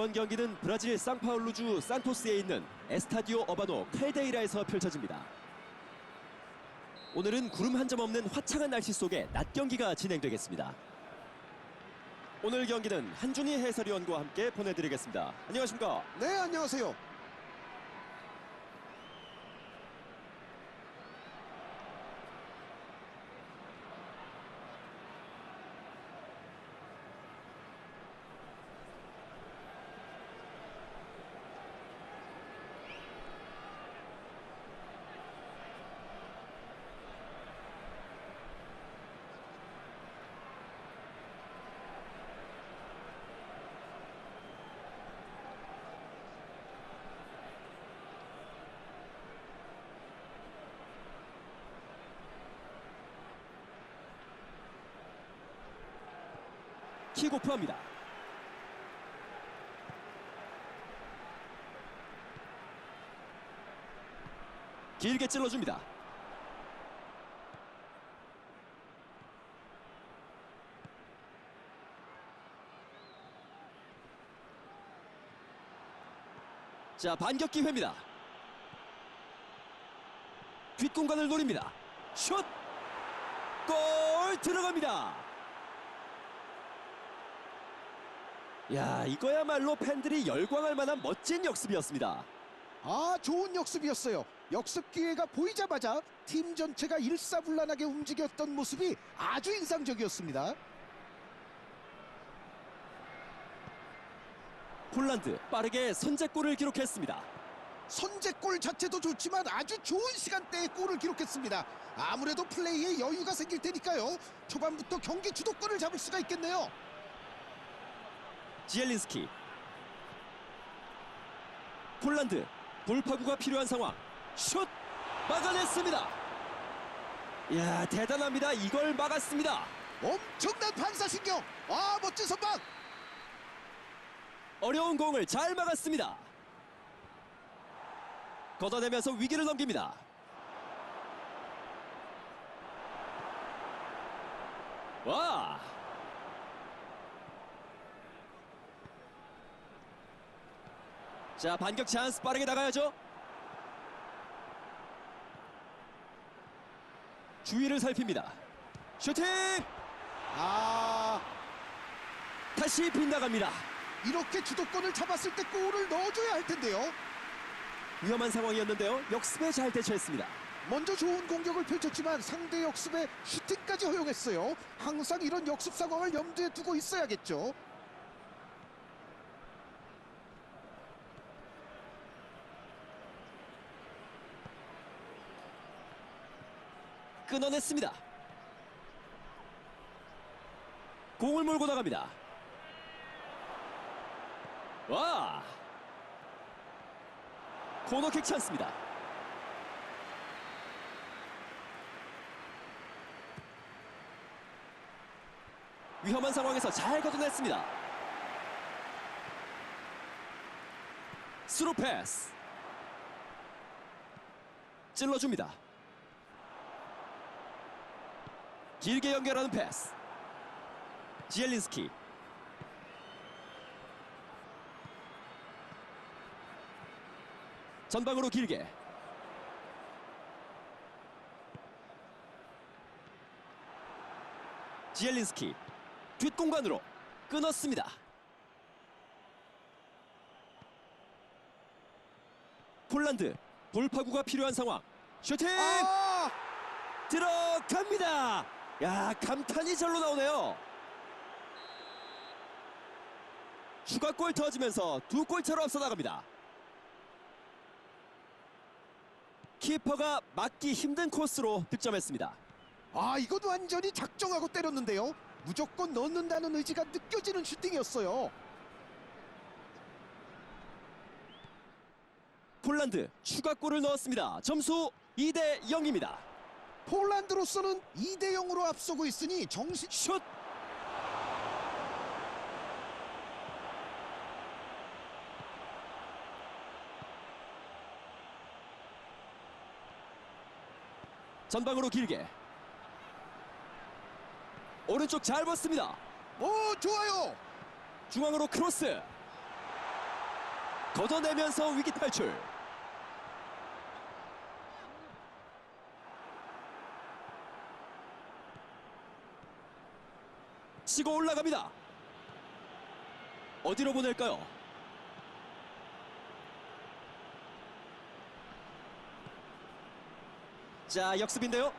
이번 경기는 브라질 상파울루주 산토스에 있는 에스타디오 어바노 칼데이라에서 펼쳐집니다. 오늘은 구름 한 점 없는 화창한 날씨 속에 낮 경기가 진행되겠습니다. 오늘 경기는 한준희 해설위원과 함께 보내드리겠습니다. 안녕하십니까? 네, 안녕하세요. 킥오프합니다. 길게 찔러줍니다. 자 반격 기회입니다. 뒷공간을 노립니다. 슛! 골 들어갑니다. 야 이거야말로 팬들이 열광할 만한 멋진 역습이었습니다. 아, 좋은 역습이었어요. 역습 기회가 보이자마자 팀 전체가 일사불란하게 움직였던 모습이 아주 인상적이었습니다. 폴란드 빠르게 선제골을 기록했습니다. 선제골 자체도 좋지만 아주 좋은 시간대에 골을 기록했습니다. 아무래도 플레이에 여유가 생길 테니까요. 초반부터 경기 주도권을 잡을 수가 있겠네요. 지엘린스키 폴란드 돌파구가 필요한 상황 슛 막아냈습니다. 야 대단합니다. 이걸 막았습니다. 엄청난 반사신경. 아, 멋진 선방. 어려운 공을 잘 막았습니다. 걷어내면서 위기를 넘깁니다. 와! 자, 반격 찬스 빠르게 나가야죠. 주위를 살핍니다. 슈팅! 아, 다시 빗나갑니다. 이렇게 주도권을 잡았을 때 골을 넣어줘야 할 텐데요. 위험한 상황이었는데요. 역습에 잘 대처했습니다. 먼저 좋은 공격을 펼쳤지만 상대 역습에 슈팅까지 허용했어요. 항상 이런 역습 상황을 염두에 두고 있어야겠죠. 끊어냈습니다. 공을 몰고 나갑니다. 와! 코너킥 찬스입니다. 위험한 상황에서 잘 걷어냈습니다. 스루 패스. 찔러줍니다. 길게 연결하는 패스. 지엘린스키. 전방으로 길게. 지엘린스키 뒷공간으로 끊었습니다. 폴란드 돌파구가 필요한 상황. 슈팅! 아, 들어갑니다. 야 감탄이 절로 나오네요. 추가골 터지면서 두 골차로 앞서 나갑니다. 키퍼가 막기 힘든 코스로 득점했습니다. 아, 이건 완전히 작정하고 때렸는데요. 무조건 넣는다는 의지가 느껴지는 슈팅이었어요. 폴란드 추가골을 넣었습니다. 점수 2대 0입니다. 폴란드로서는 2대 0으로 앞서고 있으니 정신 슛! 전방으로 길게 오른쪽 잘 벗습니다. 오, 좋아요. 중앙으로 크로스 걷어내면서 위기 탈출. 치고 올라갑니다. 어디로 보낼까요? 자, 역습인데요.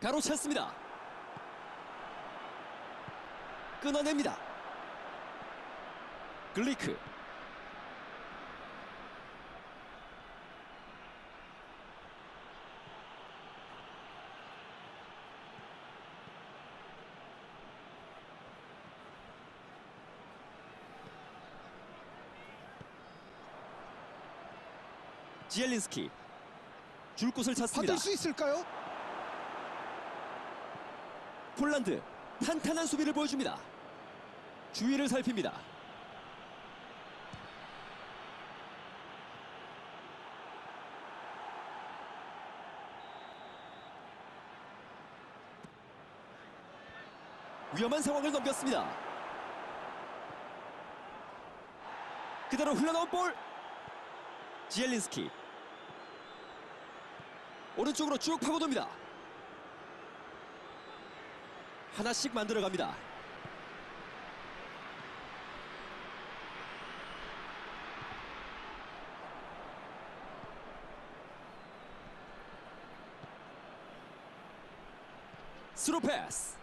가로챘습니다. 끊어냅니다. 글리크. 지엘린스키 줄 곳을 찾습니다. 받을 수 있을까요? 폴란드 탄탄한 수비를 보여줍니다. 주위를 살핍니다. 위험한 상황을 넘겼습니다. 그대로 흘러나온 볼. 지엘린스키 오른쪽으로 쭉 파고듭니다. 하나씩 만들어갑니다. 스루 패스.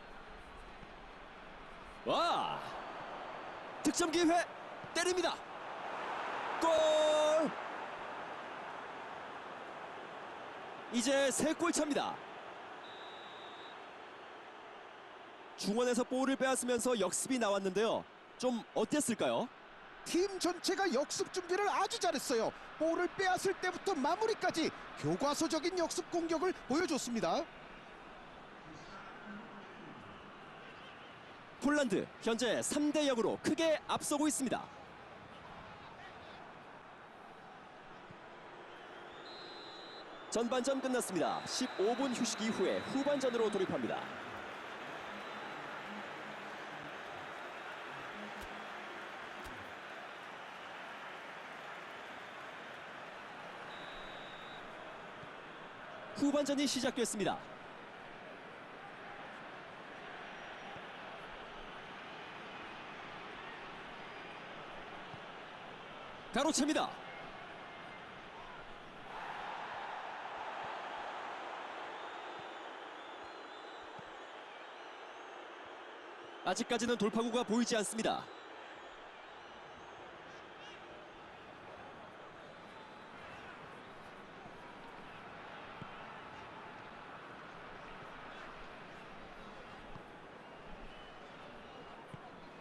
와! 득점 기회 때립니다. 골! 이제 세 골 차입니다. 중원에서 볼을 빼앗으면서 역습이 나왔는데요. 좀 어땠을까요? 팀 전체가 역습 준비를 아주 잘했어요. 볼을 빼앗을 때부터 마무리까지 교과서적인 역습 공격을 보여줬습니다. 폴란드 현재 3대 0으로 크게 앞서고 있습니다. 전반전 끝났습니다. 15분 휴식 이후에 후반전으로 돌입합니다. 후반전이 시작됐습니다. 가로챕니다. 아직까지는 돌파구가 보이지 않습니다.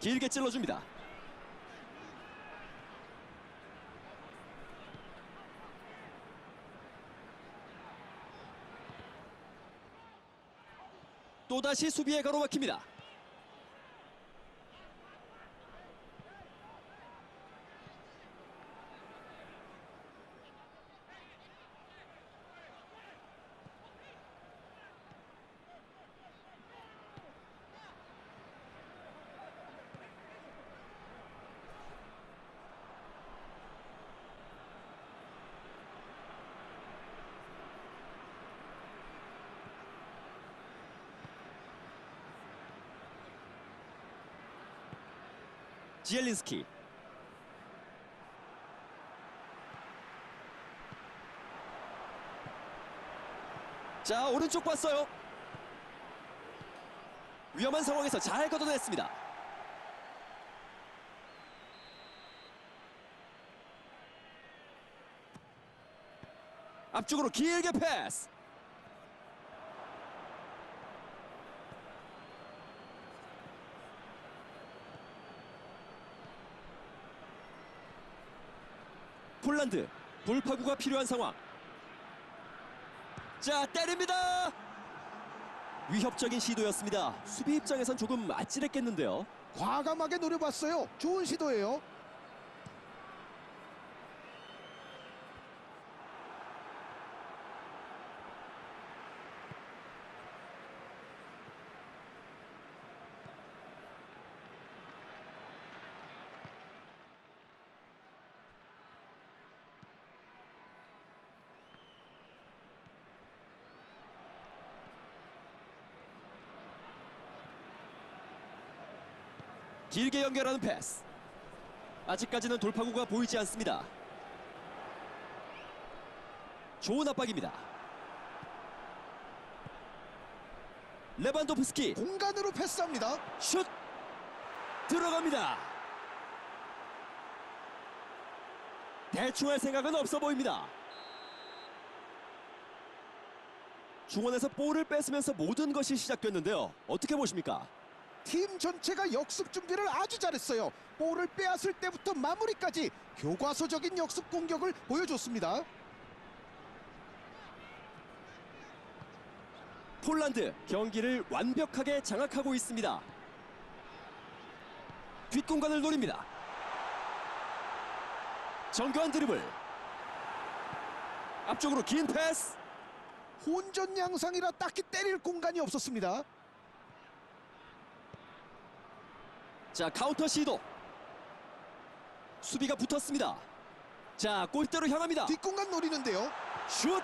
길게 찔러줍니다. 또다시 수비에 가로막힙니다. 지엘린스키. 자 오른쪽 봤어요. 위험한 상황에서 잘 걷어냈습니다. 앞쪽으로 길게 패스 폴란드 돌파구가 필요한 상황. 자 때립니다. 위협적인 시도였습니다. 수비 입장에선 조금 아찔했겠는데요. 과감하게 노려봤어요. 좋은 시도예요. 길게 연결하는 패스. 아직까지는 돌파구가 보이지 않습니다. 좋은 압박입니다. 레반도프스키 공간으로 패스합니다. 슛 들어갑니다. 대충 할 생각은 없어 보입니다. 중원에서 볼을 뺏으면서 모든 것이 시작됐는데요. 어떻게 보십니까? 팀 전체가 역습 준비를 아주 잘했어요. 볼을 빼앗을 때부터 마무리까지 교과서적인 역습 공격을 보여줬습니다. 폴란드 경기를 완벽하게 장악하고 있습니다. 뒷공간을 노립니다. 정교한 드리블. 앞쪽으로 긴 패스. 혼전 양상이라 딱히 때릴 공간이 없었습니다. 자 카운터 시도. 수비가 붙었습니다. 자 골대로 향합니다. 뒷공간 노리는데요. 슛!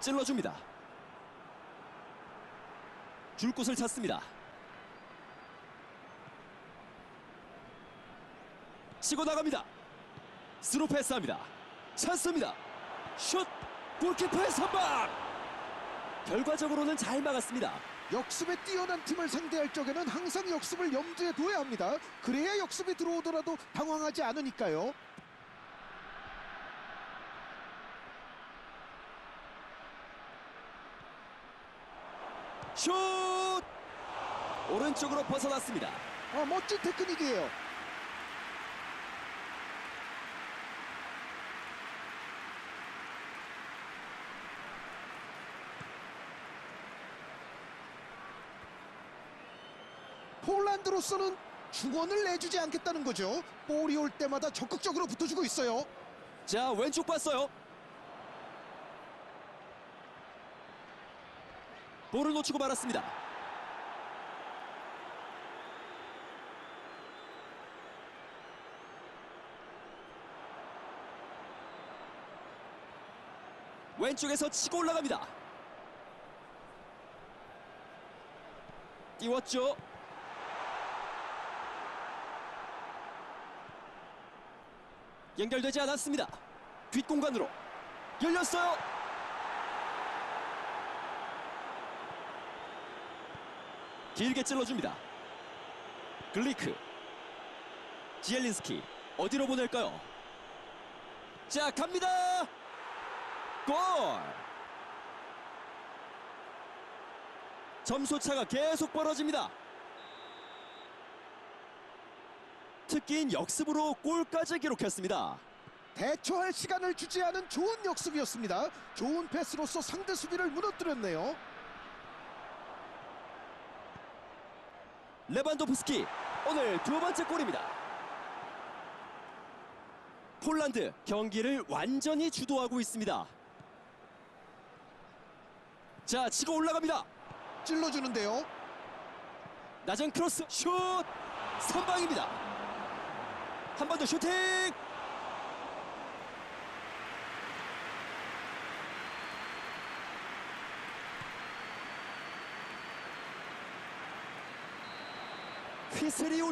찔러줍니다. 줄 곳을 찾습니다. 치고 나갑니다. 스루 패스합니다. 찬스입니다. 슛! 골키퍼의 선방! 결과적으로는 잘 막았습니다. 역습에 뛰어난 팀을 상대할 적에는 항상 역습을 염두에 둬야 합니다. 그래야 역습이 들어오더라도 당황하지 않으니까요. 슛! 오른쪽으로 벗어났습니다. 아, 멋진 테크닉이에요. 폴란드로서는 중원을 내주지 않겠다는 거죠. 볼이 올 때마다 적극적으로 붙어주고 있어요. 자 왼쪽 봤어요 볼을 놓치고 말았습니다 왼쪽에서 치고 올라갑니다 띄웠죠 연결되지 않았습니다 뒷공간으로 열렸어요. 길게 찔러줍니다. 글리크, 지엘린스키 어디로 보낼까요? 자 갑니다. 골. 점수 차가 계속 벌어집니다. 특기인 역습으로 골까지 기록했습니다. 대처할 시간을 주지 않은 좋은 역습이었습니다. 좋은 패스로서 상대 수비를 무너뜨렸네요. 레반도프스키 오늘 두 번째 골입니다. 폴란드 경기를 완전히 주도하고 있습니다. 자 치고 올라갑니다. 찔러주는데요. 낮은 크로스 슛 선방입니다. 한 번 더 슈팅! 휘슬이 울